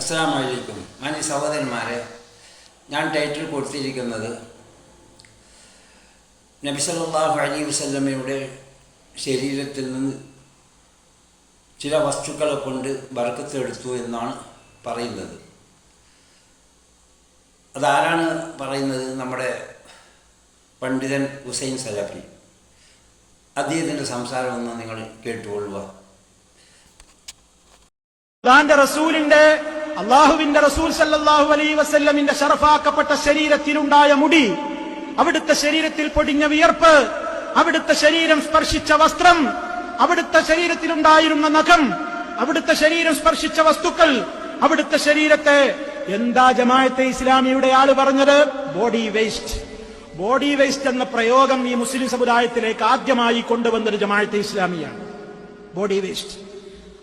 അസ്സാം വലൈക്കും മാനി സഹോദരന്മാരെ ഞാൻ ടൈറ്റിൽ കൊടുത്തിരിക്കുന്നത് നബി സല്ലല്ലാഹു അലൈഹി വസല്ലമയുടെ ശരീരത്തിൽ നിന്ന് ചില വസ്തുക്കളെ കൊണ്ട് വറക്കത്തെടുത്തു എന്നാണ് പറയുന്നത്. അതാരാണ് പറയുന്നത്? നമ്മുടെ പണ്ഡിതൻ ഹുസൈൻ സലഫി. അദ്ദേഹത്തിന്റെ സംസാരം ഒന്ന് നിങ്ങൾ കേട്ടുകൊള്ളുക. റസൂലിന്റെ അള്ളാഹുവിന്റെ റസൂൽ സല്ലാഹു അലൈ വസല്ലമിന്റെ ഷറഫാക്കപ്പെട്ട ശരീരത്തിലുണ്ടായ മുടി അവിടുത്തെ ശരീരത്തിൽ പൊടിഞ്ഞ വിയർപ്പ് അവിടുത്തെ ശരീരം സ്പർശിച്ച വസ്ത്രം അവിടുത്തെ ശരീരത്തിലുണ്ടായിരുന്ന നഖം അവിടുത്തെ ശരീരം സ്പർശിച്ച വസ്തുക്കൾ അവിടുത്തെ ശരീരത്തെ എന്താ ജമായത്തെ ഇസ്ലാമിയുടെ ആൾ പറഞ്ഞത്? Body waste. ബോഡി വേസ്റ്റ് എന്ന പ്രയോഗം ഈ മുസ്ലിം സമുദായത്തിലേക്ക് ആദ്യമായി കൊണ്ടുവന്നത് ജമായത്തെ ഇസ്ലാമിയാണ്. Body waste.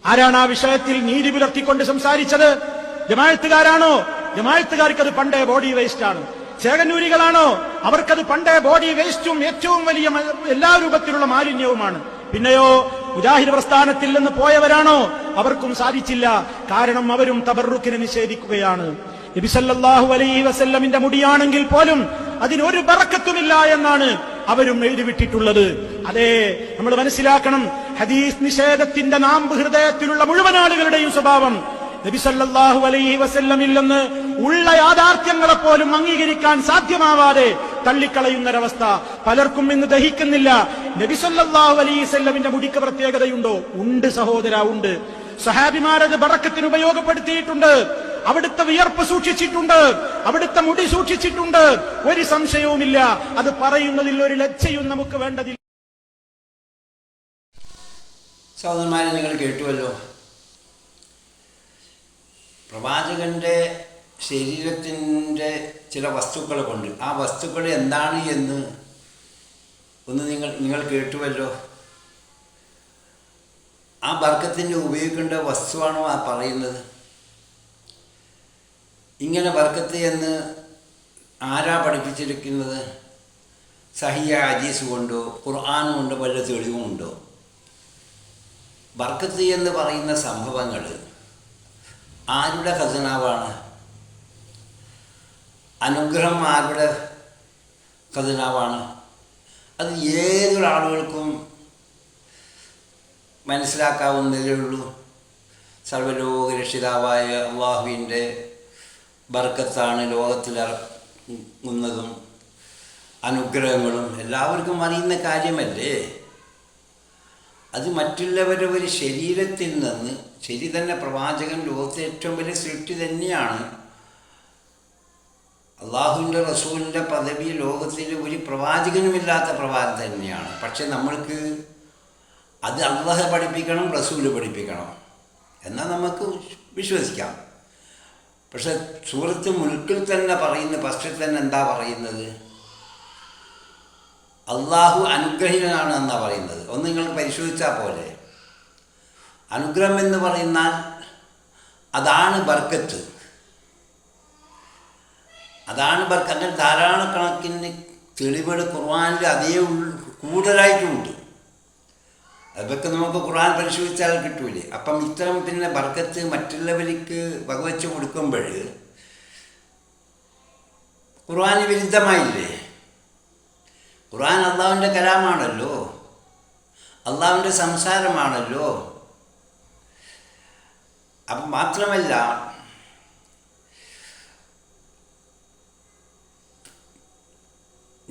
ആരാണ് ആ വിഷയത്തിൽ നീതി പുലർത്തിക്കൊണ്ട് സംസാരിച്ചത്? ജമായത്തുകാരാണോ ജമായത്തുകാർക്ക് അത് പണ്ടേ ബോഡി വേസ്റ്റ് ആണ്. ചേകന്നൂരികളാണോ? അവർക്കത് പണ്ടേ ബോഡി വേസ്റ്റും ഏറ്റവും വലിയ എല്ലാ രൂപത്തിലുള്ള മാലിന്യവുമാണ്. പിന്നെയോ മുജാഹിദ് പ്രസ്ഥാനത്തിൽ നിന്ന് പോയവരാണോ? അവർക്കും സാധിച്ചില്ല. കാരണം അവരും തബറുക്കിനെ നിഷേധിക്കുകയാണ്. നബിസല്ലാഹു അലൈ വസല്ലമിന്റെ മുടിയാണെങ്കിൽ പോലും അതിനൊരു ബറക്കത്തുമില്ല എന്നാണ് അവരും എഴുതിവിട്ടിട്ടുള്ളത്. അതെ നമ്മൾ മനസ്സിലാക്കണം. ഹദീസ് നിഷേധത്തിന്റെ നാമ്പ് ഹൃദയത്തിലുള്ള മുഴുവൻ ആളുകളുടെയും സ്വഭാവം നബി സല്ലല്ലാഹു അലൈഹി വസല്ലമില്ലെന്ന് ഉള്ള യാഥാർത്ഥ്യങ്ങളെ പോലും അംഗീകരിക്കാൻ സാധ്യമാവാതെ തള്ളിക്കളയുന്നൊരവസ്ഥ പലർക്കും ഇന്ന് ദഹിക്കുന്നില്ല. നബിസല്ലാഹു സല്ലല്ലാഹു അലൈഹി വല്ലമിന്റെ മുടിക്ക് പ്രത്യേകതയുണ്ടോ? ഉണ്ട് സഹോദര ഉണ്ട്. സഹാബിമാരത് ബറക്കത്തിന് ഉപയോഗപ്പെടുത്തിയിട്ടുണ്ട്. അവിടുത്തെ വിയർപ്പ് സൂക്ഷിച്ചിട്ടുണ്ട്. അവിടുത്തെ മുടി സൂക്ഷിച്ചിട്ടുണ്ട്. ഒരു സംശയവുമില്ല. അത് പറയുന്നതിൽ ഒരു ലജ്ജയും നമുക്ക് വേണ്ടതില്ല. സഹോദരന്മാരെ നിങ്ങൾ കേട്ടുവല്ലോ. പ്രവാചകന്റെ ശരീരത്തിന്റെ ചില വസ്തുക്കൾ കൊണ്ട് ആ വസ്തുക്കൾ എന്താണ് എന്ന് ഒന്ന് നിങ്ങൾ നിങ്ങൾ കേട്ടുവല്ലോ. ആ ബർക്കത്തിന് ഉപയോഗിക്കേണ്ട വസ്തുവാണോ ആ പറയുന്നത്? ഇങ്ങനെ ബർക്കത്ത് എന്ന് ആരാ പഠിപ്പിച്ചിരിക്കുന്നത്? സഹിയ അജീസ് കൊണ്ടോ ഖുർആൻ കൊണ്ടോ വല്ല തെളിവുമുണ്ടോ? ബർക്കത്ത് എന്ന് പറയുന്ന സംഭവങ്ങൾ ആരുടെ ഖജനാവാണ്? അനുഗ്രഹം ആരുടെ ഖജനാവാണ്? അത് ഏതൊരാളുകൾക്കും മനസ്സിലാക്കാവുന്നതേ ഉള്ളൂ. സർവലോക രക്ഷിതാവായ അള്ളാഹുവിന്റെ ബർക്കത്താണ് ലോകത്തിൽ ഇറങ്ങുന്നതും അനുഗ്രഹങ്ങളും. എല്ലാവർക്കും അറിയുന്ന കാര്യമല്ലേ? അത് മറ്റുള്ളവരുടെ ശരീരത്തിൽ നിന്ന് ശരി തന്നെ പ്രവാചകൻ ലോകത്തെ ഏറ്റവും വലിയ സൃഷ്ടി തന്നെയാണ്. അള്ളാഹുവിന്റെ റസൂലിന്റെ പദവി ലോകത്തിൽ ഒരു പ്രവാചകനുമില്ലാത്ത പ്രവാചകൻ തന്നെയാണ്. പക്ഷെ നമ്മൾക്ക് അത് അള്ളാഹ് പഠിപ്പിക്കണം റസൂൽ പഠിപ്പിക്കണം. എന്നാൽ നമുക്ക് വിശ്വസിക്കാം. പക്ഷെ സൂറത്ത് മുൽക്കിൽ തന്നെ പറയുന്ന ഫസ്റ്റിൽ തന്നെ എന്താ പറയുന്നത്? അള്ളാഹു അനുഗ്രഹീനാണ് എന്നാ പറയുന്നത്. ഒന്ന് നിങ്ങൾ പരിശോധിച്ചാൽ പോലെ അനുഗ്രഹം എന്ന് പറയുന്നാൽ അതാണ് ബർക്കത്ത്. അതാണ് ബർക്കത്ത് അങ്ങനെ ധാരാളക്കണക്കിന് തെളിവുകൾ ഖുർആാനിൽ അതേ കൂടുതലായിട്ടുമുണ്ട് അതൊക്കെ നമുക്ക് ഖുർആൻ പരിശോധിച്ചാൽ കിട്ടൂലേ. അപ്പം ഇത്തരം പിന്നെ ബർക്കത്ത് മറ്റുള്ളവർക്ക് വകവെച്ച് കൊടുക്കുമ്പോൾ ഖുർആന് വിരുദ്ധമായില്ലേ? ഖുർആൻ അള്ളാഹുവിന്റെ കലാമാണല്ലോ. അള്ളാഹുവിന്റെ സംസാരമാണല്ലോ. അപ്പം മാത്രമല്ല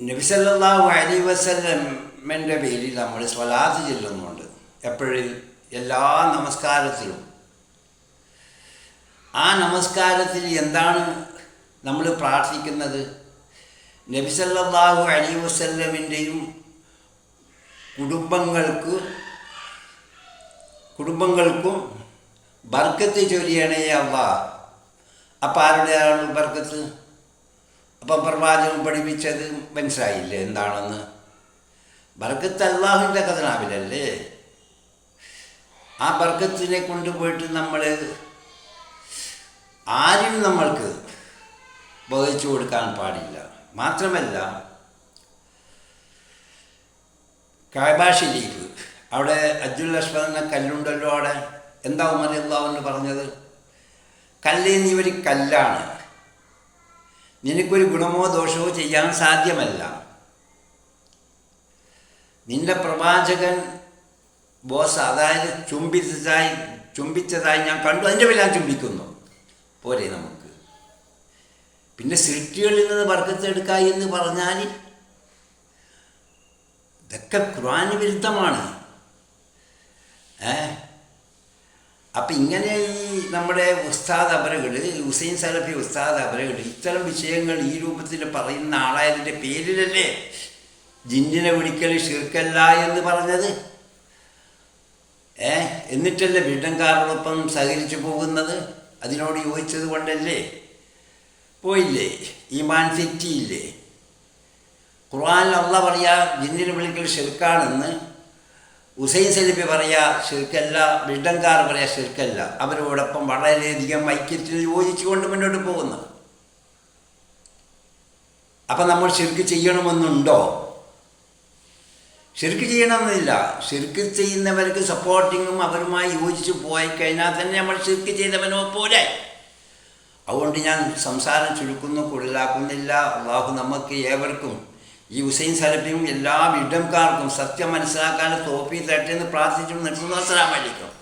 നബിസല്ലാഹു അലി വസല്ലമ്മന്റെ പേരിൽ നമ്മൾ സ്വലാത്ത് ചെല്ലുന്നുണ്ട്. എപ്പോഴും എല്ലാ നമസ്കാരത്തിലും. ആ നമസ്കാരത്തിൽ എന്താണ് നമ്മൾ പ്രാർത്ഥിക്കുന്നത്? നബിസല്ലാഹു അലി വസല്ലമിന്റെയും കുടുംബങ്ങൾക്ക് കുടുംബങ്ങൾക്കും ബർക്കത്ത് ചൊരിയണേ അവ അപ്പം ആരുടെയാണ് ബർക്കത്ത്? അപ്പം പ്രവാചകം പഠിപ്പിച്ചത് മനസ്സിലായില്ലേ എന്താണെന്ന്? ബർക്കത്ത് അള്ളാഹുവിന്റെ കഥനാവിലല്ലേ ആ ബർക്കത്തിനെ കൊണ്ടുപോയിട്ട് നമ്മൾ ആരും നമ്മൾക്ക് ബോധിച്ചു കൊടുക്കാൻ പാടില്ല. മാത്രമല്ല കാബ ഷരീഫ് അവിടെ അബ്ദുൽ അഷ്ഫദ് കല്ലുണ്ടല്ലോ അവിടെ? എന്താ ഉമർ അള്ളാഹുന്ന് പറഞ്ഞത്? കല്ല് നീ ഒരു കല്ലാണ്. നിനക്കൊരു ഗുണമോ ദോഷമോ ചെയ്യാൻ സാധ്യമല്ല. നിന്റെ പ്രവാചകൻ ബോസ് അതായത് ചുംബിച്ചതായി ചുംബിച്ചതായി ഞാൻ കണ്ടു. അതിന്റെ പേരിൽ ഞാൻ ചുംബിക്കുന്നു. പോരെ നമുക്ക്. പിന്നെ സൃഷ്ടികളിൽ നിന്ന് വർഗത്തെടുക്ക എന്ന് പറഞ്ഞാൽ ഇതൊക്കെ ഖുർആന് വിരുദ്ധമാണ്. ഏ? അപ്പം ഇങ്ങനെ ഈ നമ്മുടെ ഉസ്താദ് അവരകൾ ഹുസൈൻ സലഫി ഉസ്താദ് അവരകൾ ഇത്തരം വിഷയങ്ങൾ ഈ രൂപത്തിൽ പറയുന്ന ആളായതിന്റെ പേരിലല്ലേ ജിന്നിനെ വിളിക്കൽ ഷിർക്കല്ല എന്ന് പറഞ്ഞത്? ഏ? എന്നിട്ടല്ലേ വീട്ടൻകാരോടൊപ്പം സഹകരിച്ചു പോകുന്നത്? അതിനോട് യോജിച്ചത് കൊണ്ടല്ലേ? പോയില്ലേ? ഈമാൻ തെറ്റിയില്ലേ? ഖുർആനിൽ അള്ള പറയാ ജിന്നിനെ വിളിക്കൽ ഷിർക്കാണെന്ന് ഹുസൈൻ സലിഫി പറയാ ഷിർക്കല്ല ബിഡൻകാർ പറയാ ഷിർക്കല്ല അവരോടൊപ്പം വളരെയധികം ഐക്യത്തിൽ യോജിച്ചുകൊണ്ട് മുന്നോട്ട് പോകുന്നു. അപ്പം നമ്മൾ ഷിർക്ക് ചെയ്യണമെന്നുണ്ടോ? ഷിർക്ക് ചെയ്യണമെന്നില്ല. ഷിർക്ക് ചെയ്യുന്നവർക്ക് സപ്പോർട്ടിങ്ങും അവരുമായി യോജിച്ച് പോയി കഴിഞ്ഞാൽ തന്നെ നമ്മൾ ഷിർക്ക് ചെയ്തവനോ പോലെ. അതുകൊണ്ട് ഞാൻ സംസാരം ചുരുക്കുന്നു കൂടുതലാക്കുന്നില്ല അള്ളാഹു നമുക്ക് ഏവർക്കും ഈ ഹുസൈൻ സലഫിയും എല്ലാ ഇടംകാർക്കും സത്യം മനസ്സിലാക്കാൻ തോപ്പി തട്ടിയെന്ന് പ്രാർത്ഥിച്ചു നിർത്തുന്ന അസ്സലാമലൈക്കും